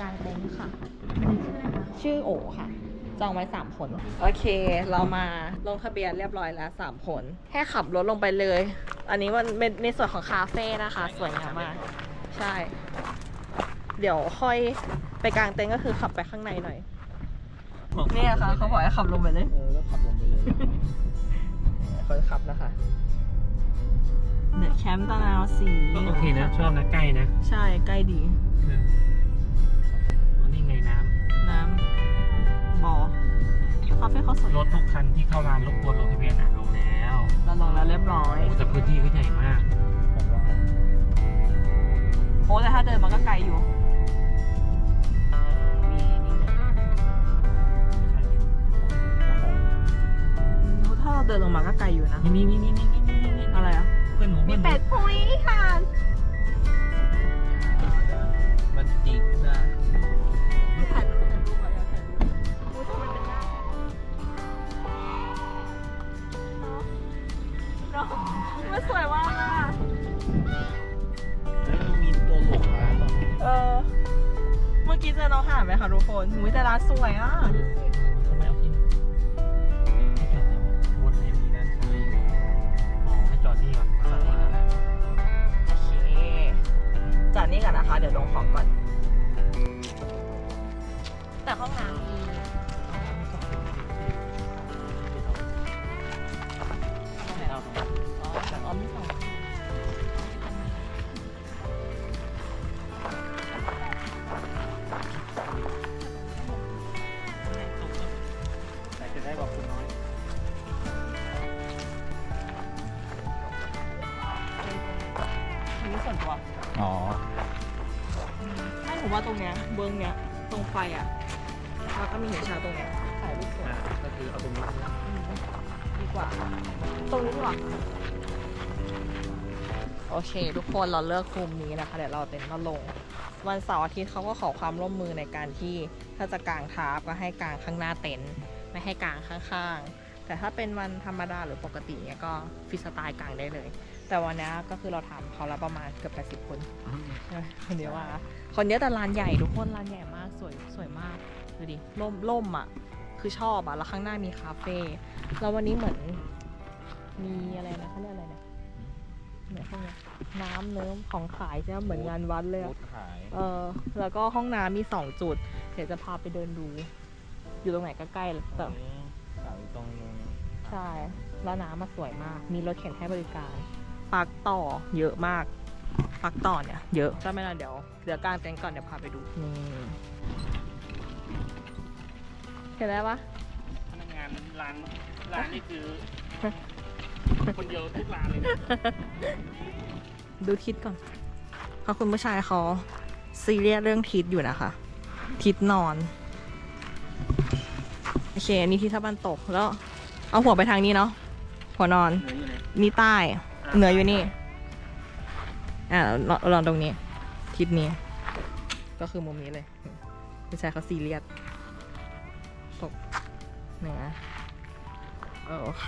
กลางเต็นท์ค่ะ ชื่อโอค่ะ จองไว้สามคน โอเค เรามาลงทะเบียนเรียบร้อยแล้วสามคน แค่ขับรถลงไปเลย อันนี้มันเป็นในส่วนของคาเฟ่นะคะ สวยงามมาก ใช่ เดี๋ยวค่อยไปกลางเต็นท์ก็คือขับไปข้างในหน่อยเนี่ยค่ะเขาบอกให้ขับลงไปเลย เออแล้วขับลงไปเลยคนขับนะคะ เดอะแคมป์ตะนาวสีก็โอเคนะ ชอบนะ ใกล้นะ ใช่ ใกล้ดี ปอคาเฟ่เขาสวยรถทุกคันที่เข้าร้านรบกวนลงทะเบียนอะลงแล้วเราลงแล้วเรียบร้อยแต่พื้นที่ก็ใหญ่มากผมว่โอ้แต่ถ้าเดินมันก็ไกลอยู่มีถ้าเราเดินลงมาก็ไกลอยู่นะนี่นี่นี่นี่นี่นี่อะไรอะเพื่อนหนูมีเป็ดพุ้ยค่ะมันจริ มันสวยมากอะแล้วมันมีตัวหลงร้านแบบเออ เมื่อกี้เจอน้องห่านไหมคะทุกคนหุยแต่ร้านสวยอะ ทำไมเอาที่นี่ให้จอดไหนวะวนในนี้นะใช่อ๋อให้จอดนี่ก่อนจอดนี่ก่อนนะโอเคจากนี้ก่อนนะคะ เดี๋ยวลงของก่อน แต่ห้องน้ำ รงเนี้ยเบื้องเนี้ยตรงไฟอะแล้วก็มีหินชาตรงเนี้ยถ่ายรูปสวยอ่าก็คือเอาตรงนี้นะอืมดีกว่า ตรงนี้ดีกว่าโอเค ทุกคนเราเลือกมุมนี้นะคะเดี๋ยวเราเต็นท์มาลง วันเสาร์อาทิตย์เขาก็ขอความร่วมมือในการที่ถ้าจะกางทาร์ปก็ให้กางข้างหน้าเต็นท์ไม่ให้กางข้างๆแต่ถ้าเป็นวันธรรมดาหรือปกติเนี่ยก็ฟรีสไตล์กางได้เลย แต่วันนี้ก็คือเราทำเขาละประมาณเกือบ80คนคนเดียวว่า คนเยอะแต่ร้านใหญ่ทุกคนร้านใหญ่มากสวยสวยมากดูดิล่มล่มอะ คือชอบอะแล้วข้างหน้ามีคาเฟ่แล้ววันนี้เหมือน มีอะไรนะเขาเรียกอะไรเนี่ยเหมือนพวกเนี้ยน้ำเนิ้มของขายใช่ไหมเหมือนงานวัดเลยรอะถขายเออ แล้วก็ห้องน้ำมีสองจุด เดี๋ยวจะพาไปเดินดู อยู่ตรงไหนก็ใกล้ๆแต่ขายตรงใช่ แล้วน้ำมาสวยมาก มีรถเข็นให้บริการ ปักต่อเยอะมาก ปักต่อเนี่ยเยอะก็ไม่นานเดี๋ยวเดี๋ยวกลางเต็นท์ก่อนเดี๋ยวพาไปดูนี่เห็นแล้วปะพนักงานร้านร้านนี่คือ คนเดียวทุกร้านเลยนะดูทิศก่อนเพราะคุณผู้ชายเขาซีเรียสเรื่องทิศอยู่นะคะ ทิศนอน โอเค อันนี้ทิศตะวันตกแล้ว เอาหัวไปทางนี้เนาะหัวนอน เหนืออยู่ไหนนี่ใต้ เหนืออยู่นี่ อ่าลองลองตรงนี้ ทิศนี้ ก็คือมุมนี้เลยผู้ชายเขาซีเรียสตกเหนือโอเค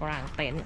กลางเต็นท์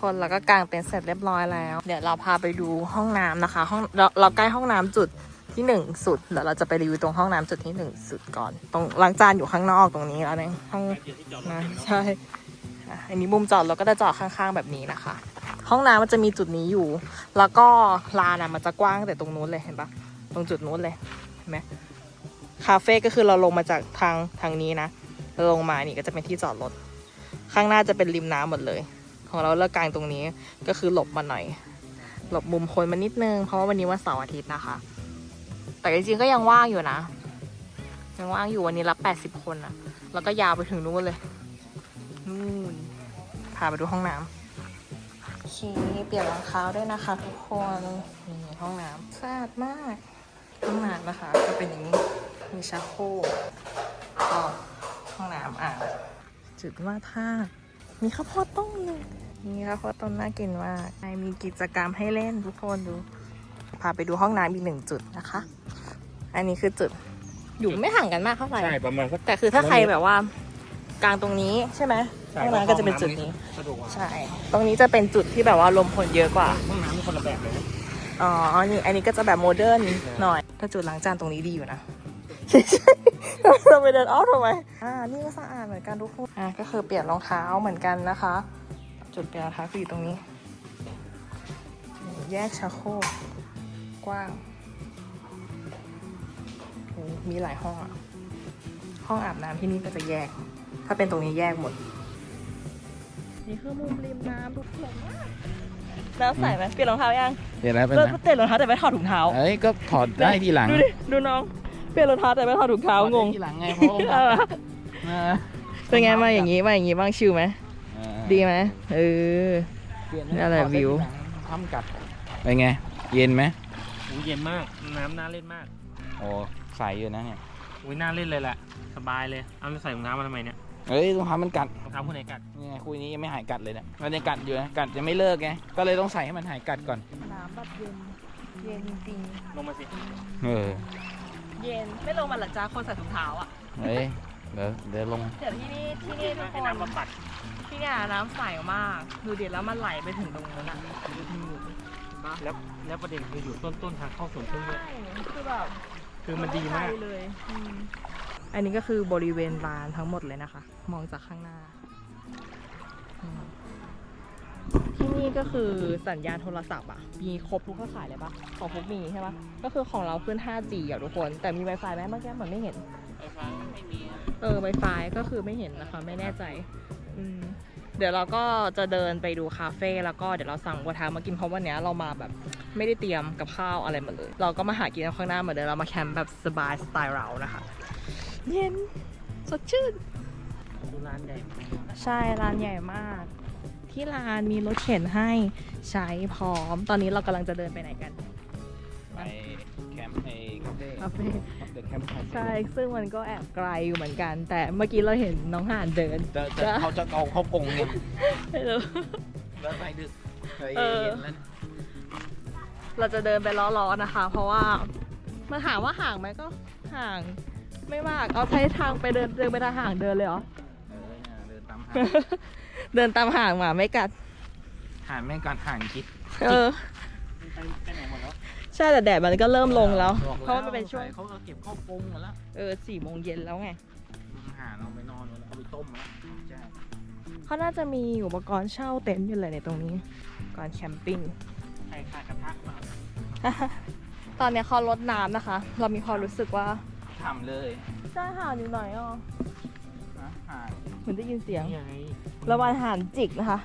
คนแล้วก็กางเต็นท์เสร็จเรียบร้อยแล้ว เดี๋ยวเราพาไปดูห้องน้ำนะคะ ห้องเราเราใกล้ห้องน้ำจุดที่หนึ่งสุดเดี๋ยวเราจะไปรีวิวตรงห้องน้ำจุดที่หนึ่งสุดก่อน ตรงล้างจานอยู่ข้างนอกตรงนี้แล้วเนี่ยห้องเดี๋ยวที่จอดรถนะใช่อะอันนี้มุมจอดรถก็จะจอดข้างๆแบบนี้นะคะ ห้องน้ำมันจะมีจุดนี้อยู่ แล้วก็ลานอะมันจะกว้างแต่ตรงนู้นเลยเห็นปะตรงจุดนู้นเลยเห็นไหมคาเฟ่ก็คือเราลงมาจากทางทางนี้นะเราลงมานี่ก็จะเป็นที่จอดรถข้างหน้าจะเป็นริมน้ำหมดเลย ของเราเลือกกลางตรงนี้ ก็คือหลบมาหน่อย หลบมุมคนมานิดนึง เพราะว่าวันนี้วันเสาร์อาทิตย์นะคะ แต่จริงๆก็ยังว่างอยู่นะ ยังว่างอยู่วันนี้รับ 80 คนนะแล้วก็ยาวไปถึงนู้นเลย นู่น พาไปดูห้องน้ำโอเคเปลี่ยนรองเท้าด้วยนะคะ ทุกคน นี่ห้องน้ำสะอาดมาก ห้องน้ำนะคะ ก็เป็นอย่างนี้ มีชักโครกก็ห้องน้ำอ่างจุดว่าดภาพ มีข้าวโพดต้มเลยมีข้าวโพดต้มน่ากินมากมีกิจกรรมให้เล่นทุกคนดู พาไปดูห้องน้ำอีกหนึ่งจุดนะคะ อันนี้คือจุดอยู่ไม่ห่างกันมากเท่าไหร่ใช่ประมาณสักแต่คือถ้าใครแบบว่ากลางตรงนี้ใช่ไหมห้องน้ำก็จะเป็นจุดนี้สะดวกกว่าใช่ ตรงนี้จะเป็นจุดที่แบบว่าลมคนเยอะกว่าห้องน้ำเป็นคนละแบบเลยนะอ๋อนี่อันนี้ก็จะแบบโมเดิร์นหน่อยถ้าจุดล้างจานตรงนี้ดีอยู่นะ เราไปเดินอ้อมทำไม อ่า นี่ก็สะอาดเหมือนกันทุกคน อ่า ก็คือเปลี่ยนรองเท้าเหมือนกันนะคะ จุดเปลี่ยนรองเท้าคืออยู่ตรงนี้ แยกชักโครกกว้างโอ้มีหลายห้องอะห้องอาบน้ำที่นี่ก็จะแยก ถ้าเป็นตรงนี้แยกหมด นี่คือมุมริมน้ำทุกคนแล้วใส่ไหมเปลี่ยนรองเท้ายังเดี๋ยวนะเป็นเลิกนะเปลี่ยนรองเท้าแต่ไม่ถอดถุงเท้า เอ้ยก็ถอดได้ทีหลัง ดูดิ ดูน้อง เปลี่ยนรองเท้าแต่ไม่ถอดถุงเท้างงถอดได้ทีหลังไงเพราะเออว่าเออเป็นไงมาอย่างงี้มาอย่างงี้บ้างชิลไหมเออดีไหมเออ เปลี่ยนี่อะไรถดด้วิวทีหลังทำกัดเป็นไง เย็นไหมโอ้ยเย็นมาก น้ำน่าเล่นมากโอ้ใสอยู่นะเนี่ยอุ้ยน่าเล่นเลยแหละ สบายเลย เอาแล้วใส่รองเท้ามาทำไมเนี่ยเอ้ยรองเท้ามันกัดรองเท้าคู่ไหนกัดนี่ไงคุยนี้ยังไม่หายกัดเลยเนี่ยมันยังกัดอยู่นะกัดยังไม่เลิกไงก็เลยต้องใส่ให้มันหายกัดก่อนน้ำแบบเย็น เย็นจริงลงมาสิ เออ เย็นไม่ลงมาหรอจ้าคนใส่ถุงเท้าอะเฮ้ยเดี๋ยวเดี๋ยวลง เดี๋ยวที่นี่ที่นี่ทุกคให้นน้ำบำบัดที่เนี่ยน้ำใสมาก ดูเดี๋ยวแล้วมันไหลไปถึงตรงนู้นอะแล้วแล้วประเด็นคืออยู่ต้นต้นทางเข้าสวนพึ่งด้วยใช่คือแบบคือมันดีมากไเลยอืมอันนี้ก็คือบริเวณลานทั้งหมดเลยนะคะ มองจากข้างหน้า ที่นี่ก็คือสัญญาณโทรศัพท์อะ มีครบทุกเครือข่ายเลยปะของพวกมีใช่ปะก็คือของเราขึ้น 5G อะทุกคน แต่มี Wi-Fi ไหมเมื่อกี้เหมือนไม่เห็นเออ Wi-Fi ก็คือไม่เห็นนะคะ ไม่แน่ใจอืมเดี๋ยวเราก็จะเดินไปดูคาเฟ่แล้วก็เดี๋ยวเราสั่งวัวทามากินเพราะวันเนี้ยเรามาแบบไม่ได้เตรียมกับข้าวอะไรมาเลย เราก็มาหากินข้างหน้าเหมือนเดิมเรามาแคมป์แบบสบายสไตล์เรานะคะ เย็นสดชื่น ดูร้านใหญ่ใช่ร้านใหญ่มาก ที่ร้านมีรถเข็นให้ใช้พร้อม ตอนนี้เรากำลังจะเดินไปไหนกัน ไปแคมป์ไอ้คาเฟ่คาเฟ่ เดอะแคมป์คาเฟ่ใช่ ซึ่งมันก็แอบไกลอยู่เหมือนกัน แต่เมื่อกี้เราเห็นน้องห่านเดินจะจะเขาจะเอาเข้ากรงเนี่ยไม่รู้ แล้วไปดึกไปเออเย็นแล้วเราจะเดินไปล้อๆนะคะ เพราะว่ามันถามว่าห่างไหมก็ห่างไม่มาก เอาใช้ทางไปเดินเดินไปทางห่างเดินเลยเหรอ เออเนี่ยเดินตามหา เดินตามห่างหมาไม่กัด หาแม่งการห่างคิดเออ ไปไปไหนหมดแล้วใช่แต่แดดมันก็เริ่มลงแล้ว บอกเพราะว่ามันเป็นช่วง เขาเอาเก็บเข้ากรงหมดแล้วเออสี่โมงเย็นแล้วไง หาเอาไปนอนแล้วเอาไปต้มแล้วใช่เขาน่าจะมีอุปกรณ์เช่าเต็นท์อยู่เลยในตรงนี้ก่อนแคมปิ้ง ใครขาดกระทะมาตอนเนี้ยเขาลดน้ำนะคะ เรามีความรู้สึกว่าทำเลย ใช่ห่านอยู่ไหนอะนะหาเห มือนได้ยินเสียง นี่ไงระวังห่านจิกนะคะ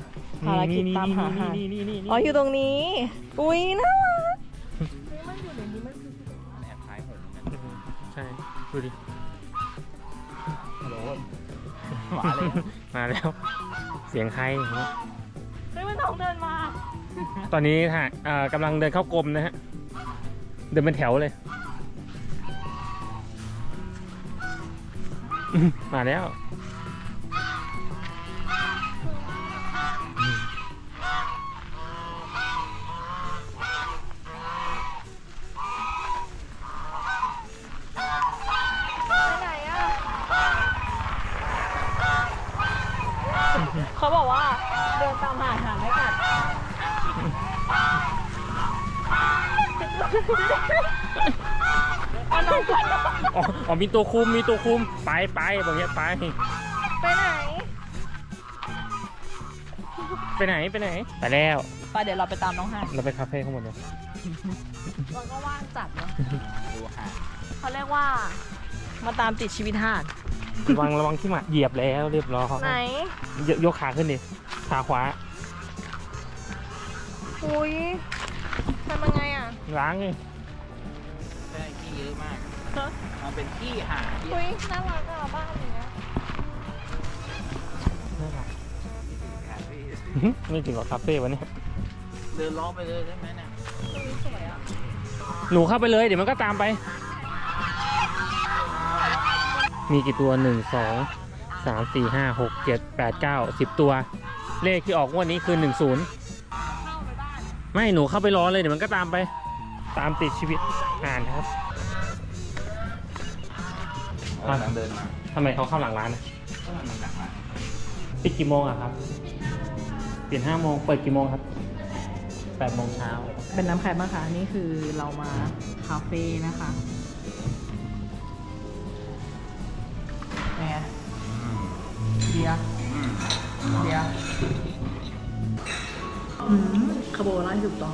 ภารกิจตามหาห่านนี่นี่นี่นี่อ๋ออยู่ตรงนี้ อุ้ยน่ารักเฮ้ยมันอยู่ในนี้มันคือแอบถ่ายผมกันใช่ดูดิฮัลโหลหมาเลยมาแล้ว เสียงใครเฮ้ยมันต้องเดินมาตอนนี้ฮะเอ่อกำลังเดินเข้ากรมนะฮะเดินเป็นแถวเลยมาแล้ว เขาบอกว่าเดินตามหาหาไม่กัดเอาน้องไปอ๋ออ๋อมีตัวคุมมีตัวคุมไปไปบอกเนี้ยไปไปไหนไปไหนไปไหนไปแล้วไปเดี๋ยวเราไปตามน้องหานเราไปคาเฟ่ข้างบนเลยเราก็ว่างจัดเนาะดูหาดเขาเรียกว่า มาตามติดชีวิตห่าน ระวังระวังที่หมาเหยียบแล้วเรียบร้อยไหน ยกยกขาขึ้นดิขาขวาอุ้ยทำยังไงอะ ล้างไงใช่ที่เยอะมากมันเป็นที่หาดที่อุ้ยน่ารักอะบ้านอย่างเงี้ยน่ารักคาเฟ่ไม่ถึงกับคาเฟ่วะเนี่ยเดินล้อไปเลยได้ไหมเนี่ยอุ้ยสวยอะหนูเข้าไปเลยเดี๋ยวมันก็ตามไป มีกี่ตัวหนึ่งสองสามสี่ห้าหกเจ็ดแปดเก้าสิบตัว เลขที่ออกงวันนี้คือหนึ่งศูนย์เข้าไปบ้านไม่หนูเข้าไปรอเลยเดี๋ยวมันก็ตามไป ตามติดชีวิตอ่านครับกำลังเดินมาทำไมเขาเข้าหลังร้านนะก็มันหลังร้านปิดกี่โมงอะครับปิดห้าโมงเปิดกี่โมงครับแปดโมงเช้าเป็นน้ำแข็งบ้างคะนี่คือเรามาคาเฟ่นะคะ เบียร์อืมคาโบนาร่าถูกต้อง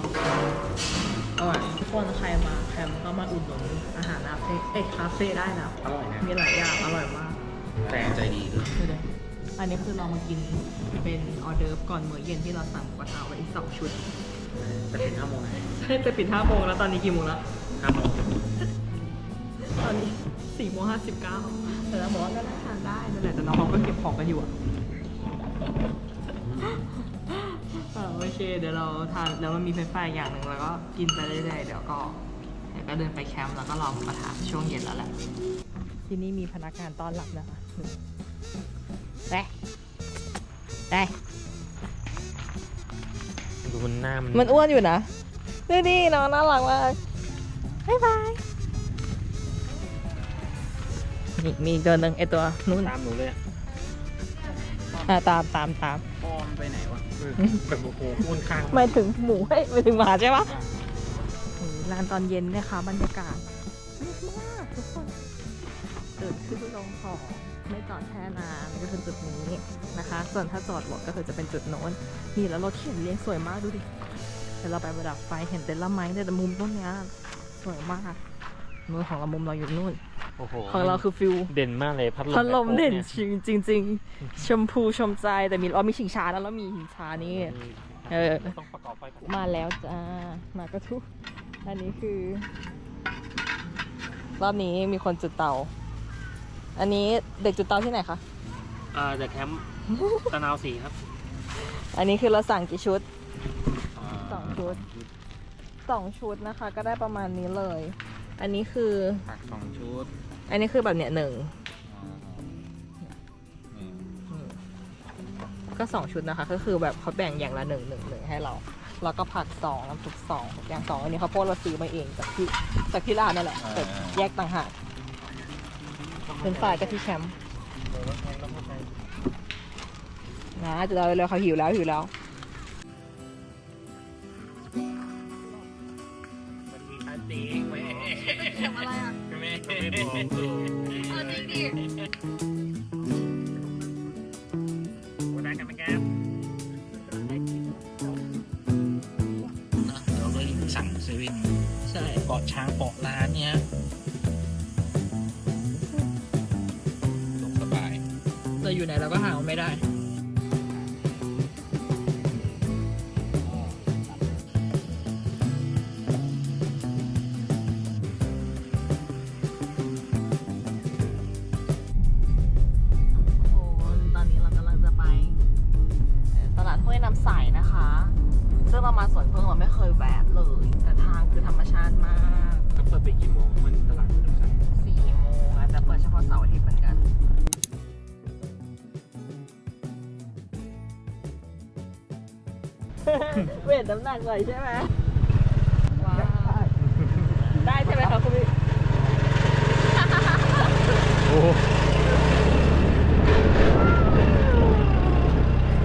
อร่อยทุกคนใครมาแคมก็มาอุดหนุนอาหารคาเฟ่เอ้ยคาเฟ่ได้นะ อร่อยนะมีหลายอย่างอร่อยมากแฟนใจดีด้วยดูเลยอันนี้คือเรามากินเป็นออเดิร์ฟก่อนมื้อเย็นที่เราสั่งกระทะไว้อีกสองชุดจะเป็นห้าโมงไหมใช่แต่ปิดห้าโมงแล้วตอนนี้กี่โมงแล้วห้าโมงตอนนี้สี่โมงห้าสิบเก้าแต่เราบอกว่าก็น่าทานได้นั่นแหละแต่น้องเขาก็เก็บของกันอยู่อะ เออโอเค เดี๋ยวเราทานแล้วมันมีไฟฟ้าอย่างหนึ่งแล้วก็กินไปเรื่อยๆเดี๋ยวก็เดี๋ยวก็เดินไปแคมป์แล้วก็รอหมูกระทะช่วงเย็นแล้วแหละที่นี่มีพนักงานต้อนรับนะคะได้ได้ดูมันหน้ามันมันอ้วนอยู่นะดูดิน้องน่ารักมากบ๊ายบายมีมีอีกตัวหนึ่งไอตัวนู้นตามหนูเลยอะอะตามตามตามพ่อมันไปไหนวะ แบบโอ้โหอ้วนข้างหมายถึงหมูเฮ้ยหมายถึงหมาใช่ปะลานตอนเย็นเนี่ยค่ะบรรยากาศสนุกมากทุกคนตื่นขึ้นลงของไม่จอดแช่นานก็คือจุดนี้นะคะ ส่วนถ้าจอดรถก็คือจะเป็นจุดโน้นนี่แล้วรถเข็นเลี้ยงสวยมากดูดิเดี๋ยวเราไปประดับไฟเห็นเต็นท์ละไม้เนี่ยแต่มุมต้นเนี้ยสวยมากมือของเรามุมเราอยู่นู่น โอ้โหของเราคือฟิลเด่นมากเลยพัดลมพัดลมแบบโป๊ะเด่นยจริงจริงจริงๆชมพูชมใจแต่มีเรามีชิงช้าแล้วแล้วมีหินช้านี่เออต้องประกอบไฟก่อนมาแล้วจ้ามากระทุกอันนี้คือ รอบนี้มีคนจุดเตา อันนี้เด็กจุดเตาที่ไหนคะอ่าจากแคมป์ตะนาวสีครับ อันนี้คือเราสั่งกี่ชุดสองชุดสองชุดนะคะ ก็ได้ประมาณนี้เลย อันนี้คือ ผักสองชุดอันนี้คือแบบเนี้ยหนึ่งอืมอืมก็สองชุดนะคะ ก็คือแบบเขาแบ่งอย่างละหนึ่งหนึ่งหนึ่งให้เรา แล้วก็ผักสองน้ำซุปสองอย่างสองอันนี้เขาวโพดเราซื้อมาเองจากที่จากที่ร้านนั่นแหละแต่แยกต่างหากเป็นฝ่ายกับที่แคมป์นะจะเราเร็วๆเขาหิวแล้วหิวแล้ว ทำอะไรอะไม่ไม่บอกจริงดิวันนั้นกันไหมครับเราเลยสั่งเซเว่นใช่เกาะช้างเกาะล้านเนี่ยสงสบายเราอยู่ไหนเราก็หาไม่ได้ มาสวนเพิ่งเราไม่เคยแวะเลย แต่ทางคือธรรมชาติมากก็เปิดไปดกี่โมงมันตลาดมันสั่งสี่โมงอาจจะเปิดเฉพาะเสาร์อาทิตย์เหมือนกันเวทน้ำหนักหน่อยใช่ไหมว้าวได้ใช่ไหมคะคุณพี่โอ้โห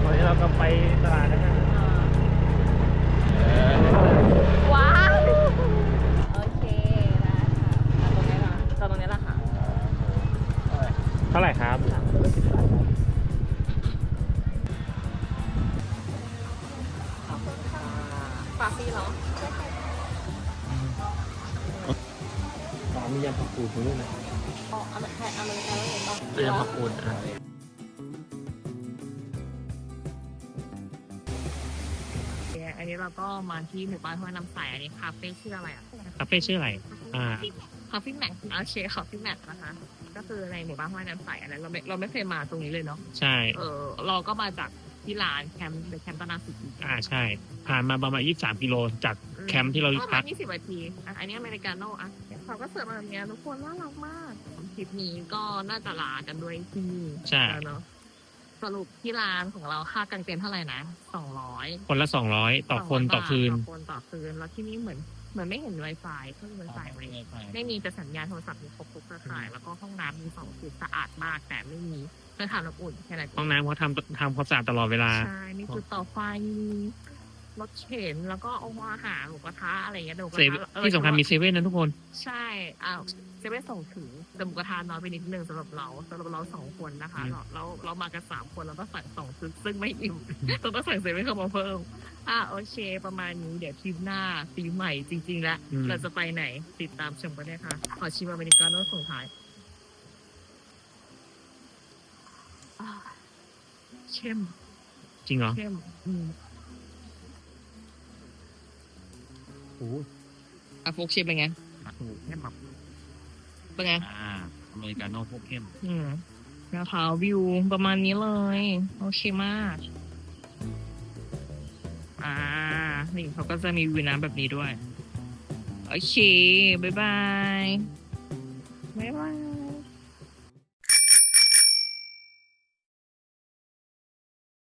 วันนี้เราก็ไปตลาดแล้ ว้าว โอเคได้ค่ะเอาตรงนี้ละจอดตรงนี้ละค่ะ เท่าไหร่ครับฝรีเหรอนาะมียำผักกูดด้วยนะเอาอเมริกาอเมริกาแล้วเห็นป่ะ เรียำผักกูดอะ อันนี้เราก็มาที่หมู่บ้านห้วยน้ำใสอันนี้คาเฟ่ชื่ออะไรอะคาเฟ่ชื่ออะไร อ่าคาเฟ่แม็กโอเคคาเฟ่แม็กนะคะ ก็คือในหมู่บ้านห้วยน้ำใสอันนั้นเราไม่เราไม่เคยมาตรงนี้เลยเนาะ ใช่ เออเราก็มาจากที่ร้านแคมป์เดอะแคมป์ตนาสุกีอ่าใช่ ผ่านมาประมาณ23กิโลจากแคมป์ที่เราประมาพัณกยี่สิบนาทีอะอันนี้อเมริกาโน่อะเขาก็เสิร์ฟมาแบบเนี้ยทุกคนน่ารักมากคลิปนี้ก็น่าจะลากันด้วยที่นี่ใช่แล้วเนาะ สรุปที่ร้านของเราค่ากางเต็นท์เท่าไหร่นะสองร้อยคนละ200ต่อคนต่อคืน ต่อคนต่อคืน แล้วที่นี่เหมือนเหมือนไม่เห็น Wi-Fi เพิ่ง Wi-Fi ไว้ไม่มีแต่สัญญาณโทรศัพท์มีครบทุกเครือข่าย แล้วก็ห้องน้ำมีสองจุดสะอาดมาก แต่ไม่มีเครื่องทำน้ำอุ่นแค่นั้นห้องน้ำเขาทำทำความสะอาดตลอดเวลาใช่มีจุดต่อไฟมีรถเข็นแล้วก็เอาอาหารหมูกระทะอะไรอย่างเงี้ยเดี๋ยวหมูกเซระเว่นทะเออที่สำคัญมีเซเว่นนะทุกคน ใช่อ้าว จะไม่ส่งถึงแต่หมูกระทะน้อยไปนิดนึงสำหรับเราสำหรับเราสองคนนะคะอืมเราเราเรามากันสามคนเราก็สั่งสองซึ่งซึ่งไม่อิ่มเราต้องสั่งเซเว่นเข้ามาเพิ่มอะโอเค ประมาณนี้เดี๋ยวทริปหน้าปีใหม่จริงๆแล้วอืม เราจะไปไหนติดตามชมกันได้ค่ะขอชิมอเมริกาโน่ส่งท้ายอ่าเข้มจริงเหรอเข้มอืมโอ้โหอะโฟกชิมเป็นไง เข้มแบบ เป็นไงอ่าอเมริกาโน่พวกเข้มอืมนะคะวิวประมาณนี้เลย โอเคมาก อ่า นี่เขาก็จะมีวิวน้ำแบบนี้ด้วย โอเค บ๊ายบายบ๊ายบาย